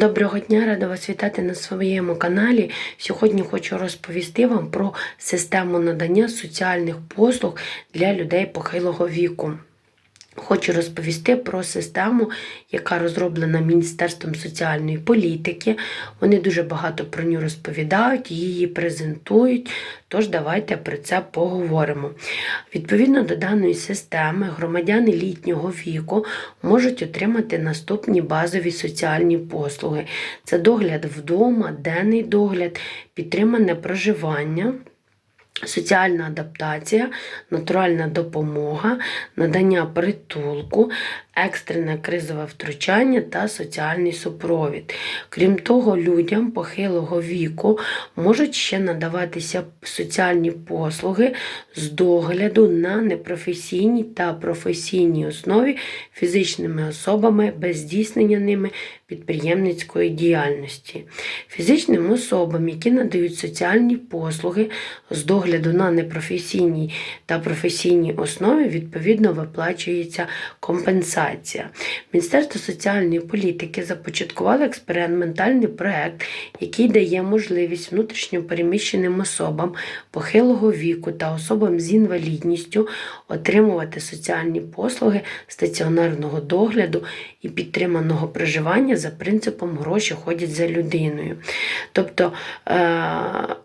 Доброго дня, рада вас вітати на своєму каналі. Сьогодні хочу розповісти вам про систему надання соціальних послуг для людей похилого віку. Хочу розповісти про систему, яка розроблена Міністерством соціальної політики. Вони дуже багато про нього розповідають, її презентують. Тож давайте про це поговоримо. Відповідно до даної системи, громадяни літнього віку можуть отримати наступні базові соціальні послуги: це догляд вдома, денний догляд, підтримане проживання. Соціальна адаптація, натуральна допомога, надання притулку, екстрене кризове втручання та соціальний супровід. Крім того, людям похилого віку можуть ще надаватися соціальні послуги з догляду на непрофесійній та професійній основі фізичними особами без здійснення ними підприємницької діяльності. Фізичним особам, які надають соціальні послуги з догляду на непрофесійній та професійній основі, відповідно виплачується компенсація. Міністерство соціальної політики започаткувало експериментальний проект, який дає можливість внутрішньо переміщеним особам похилого віку та особам з інвалідністю отримувати соціальні послуги стаціонарного догляду і підтриманого проживання за принципом гроші ходять за людиною. Тобто, е,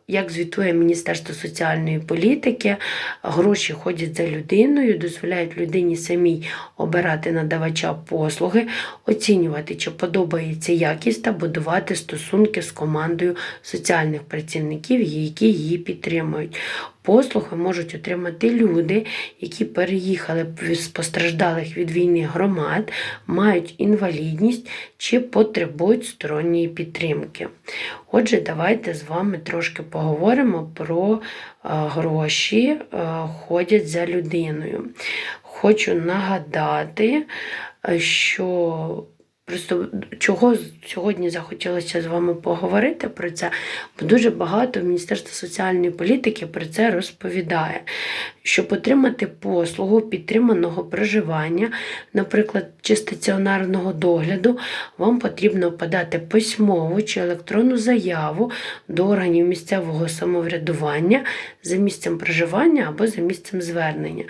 як звітує Міністерство соціальної політики, гроші ходять за людиною, дозволяють людині самій обирати надавача послуги, оцінювати, чи подобається якість та будувати стосунки з командою соціальних працівників, які її підтримують. Послуги можуть отримати люди, які переїхали з постраждалих від війни громад, мають інвалідність чи потребують сторонньої підтримки. Отже, давайте з вами трошки поговоримо про гроші, ходять за людиною. Хочу нагадати, що Просто чого сьогодні захотілося з вами поговорити про це, бо дуже багато Міністерство соціальної політики про це розповідає. Щоб отримати послугу підтриманого проживання, наприклад, чи стаціонарного догляду, вам потрібно подати письмову чи електронну заяву до органів місцевого самоврядування за місцем проживання або за місцем звернення.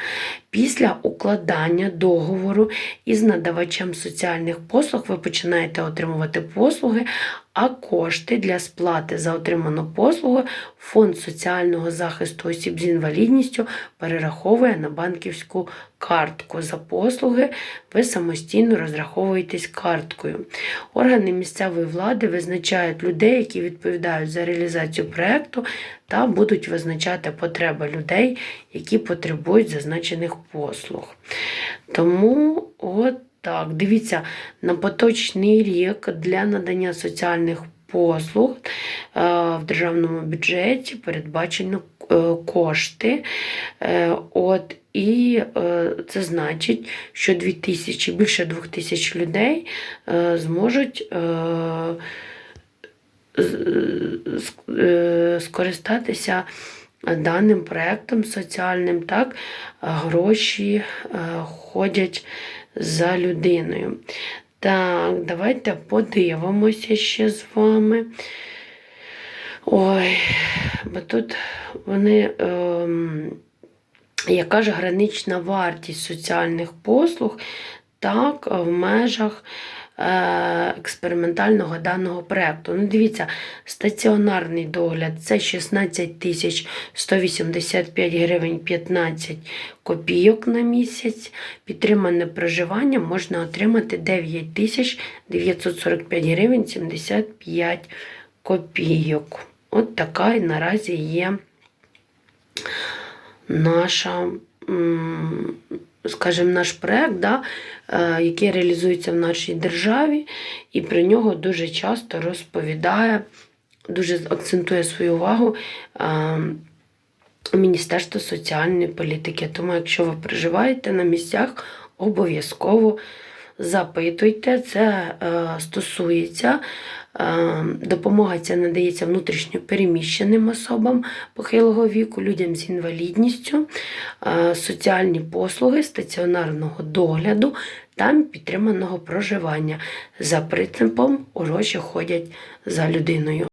Після укладання договору із надавачем соціальних послуг ви починаєте отримувати послуги, а кошти для сплати за отриману послугу Фонд соціального захисту осіб з інвалідністю перераховує на банківську картку. За послуги ви самостійно розраховуєтесь карткою. Органи місцевої влади визначають людей, які відповідають за реалізацію проєкту, та будуть визначати потреби людей, які потребують зазначених послуг. Тому от так, дивіться, на поточний рік для надання соціальних послуг е, в державному бюджеті передбачено е, кошти. Е, от, І це значить, що 2000, більше 2000 людей зможуть скористатися даним проєктом соціальним, так, гроші ходять за людиною. Так, давайте подивимося ще з вами. Ой, бо тут вони, Ем... яка ж гранична вартість соціальних послуг, так, в межах експериментального даного проєкту. Ну, Дивіться, стаціонарний догляд це 16 тисяч 185 гривень 15 копійок на місяць. Підтримане проживання можна отримати 9 тисяч 945 гривень 75 копійок. От така і наразі є наша скажімо, наш проєкт, да, е, який реалізується в нашій державі, і про нього дуже часто розповідає, дуже акцентує свою увагу е, Міністерство соціальної політики. Тому, якщо ви проживаєте на місцях, обов'язково запитуйте, це е, стосується Е, допомога ця надається внутрішньо переміщеним особам похилого віку, людям з інвалідністю, е, соціальні послуги стаціонарного догляду та підтриманого проживання за принципом гроші ходять за людиною.